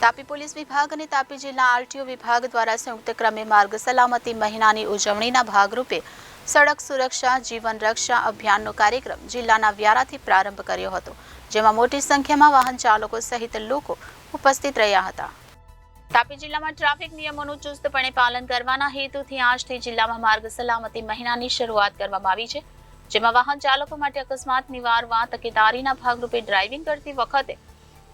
Tapi police વિભાગ અને તાપી જિલ્લા આરટીઓ વિભાગ દ્વારા સંયુક્ત ક્રમે માર્ગ સલામતી મહિનાની ઉજવણીના ભાગરૂપે સડક સુરક્ષા, જીવન રક્ષા અભિયાનનો કાર્યક્રમ જિલ્લાના વ્યારાથી પ્રારંભ કર્યો હતો, જેમાં મોટી સંખ્યામાં વાહન ચાલકો સહિત લોકો ઉપસ્થિત રહ્યા હતા. તાપી જિલ્લામાં ટ્રાફિક નિયમોનું ચુસ્તપણે પાલન કરવાના હેતુથી આજથી જિલ્લામાં માર્ગ સલામતી મહિનાની શરૂઆત કરવામાં આવી છે, જેમાં વાહન ચાલકો માટે અકસ્માત, નિવારવા, તકેદારીના ભાગરૂપે ડ્રાઇવિંગ કરતી વખતે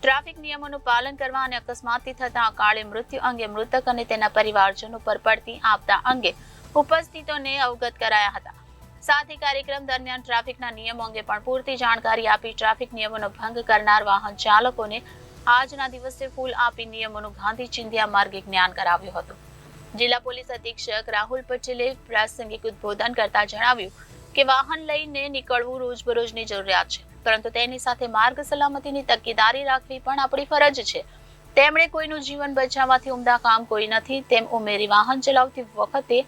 ટ્રાફિક નિયમોનું પાલન કરવા અને અકસ્માતથી થતા અકાળે મૃત્યુ અંગે મૃતક અને તેના પરિવારજનો પર પડતી આપતા અંગે ઉપસ્થિતોને અવગત કરાયા હતા. સાથે કાર્યક્રમ દરમિયાન ટ્રાફિકના નિયમો અંગે પણ પૂરતી જાણકારી આપી ટ્રાફિક નિયમોનો ભંગ કરનાર વાહન ચાલકોને આજના દિવસે ફૂલ આપી નિયમોનું ગાંધી ચિંધ્યા માર્ગે જ્ઞાન કરાવ્યું હતું. જિલ્લા પોલીસ અધિક્ષક રાહુલ પટેલે પ્રાસંગિક ઉદબોધન કરતા જણાવ્યું કે વાહન લઈને નીકળવું રોજબરોજની જરૂરિયાત છે. પરંતુ તેની સાથે માર્ગ સલામતીની તકેદારી રાખવી પણ આપણી ફરજ છે. તેમણે કોઈનું જીવન બચાવવાથી ઉમદા કામ કોઈ નથી, તેમ ઉમેરી વાહન ચલાવતી વખતે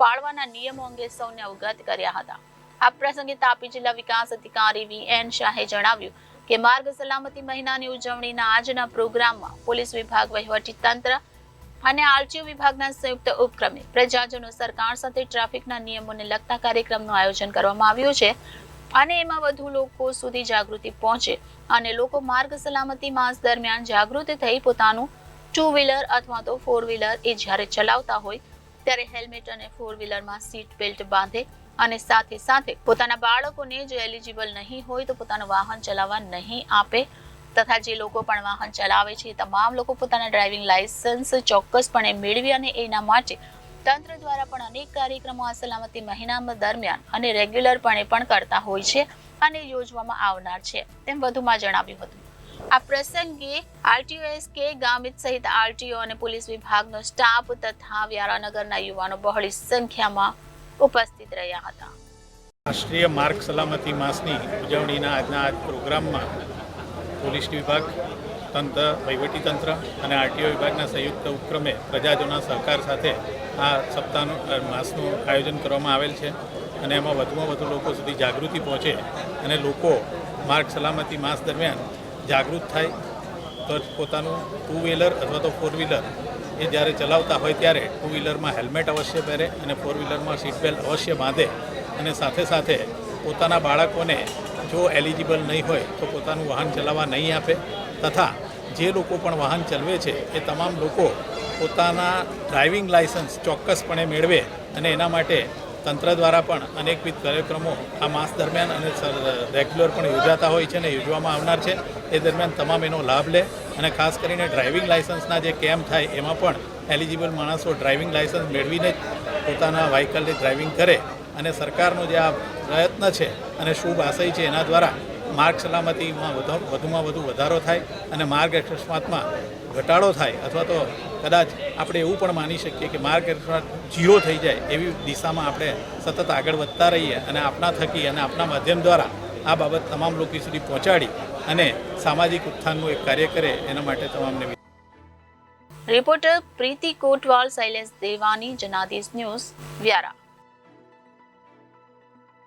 પાળવાના નિયમો અંગે સૌને અવગત કર્યા હતા. આ પ્રસંગે તાપી જિલ્લા વિકાસ અધિકારી વી એન શાહે જણાવ્યું કે માર્ગ સલામતી મહિનાની ઉજવણીના આજના પ્રોગ્રામમાં પોલીસ વિભાગ વહીવટી તંત્ર અને આરટીઓ વિભાગના સંયુક્ત ઉપક્રમે પ્રજાજનો સરકાર સાથે ટ્રાફિકના નિયમોને લગતા કાર્યક્રમનું આયોજન કરવામાં આવ્યું છે અને એમાં વધુ લોકો સુધી જાગૃતિ પહોંચે અને લોકો માર્ગ સલામતી માસ દરમિયાન જાગૃત થઈ પોતાનું ટુ વ્હીલર અથવા તો ફોર વ્હીલર એ જ્યારે ચલાવતા હોય ત્યારે હેલ્મેટ અને ફોર વ્હીલરમાં સીટ બેલ્ટ બાંધે અને સાથે સાથે પોતાના બાળકોને જો એલિજિબલ નહીં હોય તો પોતાનું વાહન ચલાવવા નહીં આપે તથા જે લોકો પણ વાહન ચલાવે છે તમામ લોકો પોતાના ડ્રાઇવિંગ લાયસન્સ ચોક્કસપણે મેળવી અને એના માટે તંત્ર દ્વારા પણ અનેક કાર્યક્રમો આ સલામતી મહિના દરમિયાન અને રેગ્યુલરપણે પણ કરતા હોય છે અને યોજવામાં આવનાર છે. તેમ વધુમાં જણાવ્યું હતું. આ પ્રસંગે આરટીઓ કે ગામિત સહિત આરટીઓ અને પોલીસ વિભાગનો સ્ટાફ તથા વ્યારાનગરના યુવાનો બહોળી સંખ્યામાં ઉપસ્થિત રહ્યા હતા. રાષ્ટ્રીય માર્ગ સલામતી માસની ઉજવણીના આજના આજ પ્રોગ્રામમાં પોલીસ વિભાગ, તંત્ર તંત્ર અને આરટીઓ વિભાગના સંયુક્ત ઉપક્રમે પ્રજાજોના સહકાર સાથે આ સપ્તાહનું માસનું આયોજન કરવામાં આવેલ છે અને એમાં વધુમાં વધુ લોકો સુધી જાગૃતિ પહોંચે અને લોકો માર્ગ સલામતી માસ દરમિયાન જાગૃત થાય. તો પોતાનું ટુ વ્હીલર અથવા તો ફોર વ્હીલર એ જ્યારે ચલાવતા હોય ત્યારે ટુ વ્હીલરમાં હેલ્મેટ અવશ્ય પહેરે અને ફોર વ્હીલરમાં સીટ બેલ્ટ અવશ્ય બાંધે અને સાથે સાથે પોતાના બાળકોને જો એલિજિબલ નહીં હોય તો પોતાનું વાહન ચલાવવા નહીં આપે. તથા જે લોકો પણ વાહન ચલાવે છે, એ તમામ લોકો પોતાના ડ્રાઇવિંગ લાયસન્સ ચોક્કસપણે મેળવે અને એના માટે તંત્ર દ્વારા પણ અનેકવિધ કાર્યક્રમો આ માસ દરમિયાન અને રેગ્યુલર પણ યોજાતા હોય છે અને યોજવામાં આવનાર છે. એ દરમિયાન તમામ એનો લાભ લે અને ખાસ કરીને ડ્રાઇવિંગ લાયસન્સના જે કેમ્પ થાય, એમાં પણ એલિજિબલ માણસો ડ્રાઇવિંગ લાયસન્સ મેળવીને પોતાના વ્હીકલની ડ્રાઇવિંગ કરે. અને સરકારનો જે આ પ્રયત્ન છે અને શુભ આશય છે એના દ્વારા માર્ગ સલામતીમાં વધુ વધુમાં વધુ વધારો થાય અને માર્ગ અકસ્માતમાં ઘટાડો થાય અથવા તો કદાચ આપણે એવું પણ માની શકીએ કે માર્ગ અકસ્માત જીરો થઈ જાય એવી દિશામાં આપણે સતત આગળ વધતા રહીએ અને આપણા થકી અને આપણા માધ્યમ દ્વારા આ બાબત તમામ લોકો સુધી પહોંચાડી અને સામાજિક ઉત્થાનનું એક કાર્ય કરે એના માટે તમામને રિપોર્ટર પ્રીતિ કોટવાલ શૈલેષ દેવાની, જનાદેશ ન્યૂઝ, વ્યારા.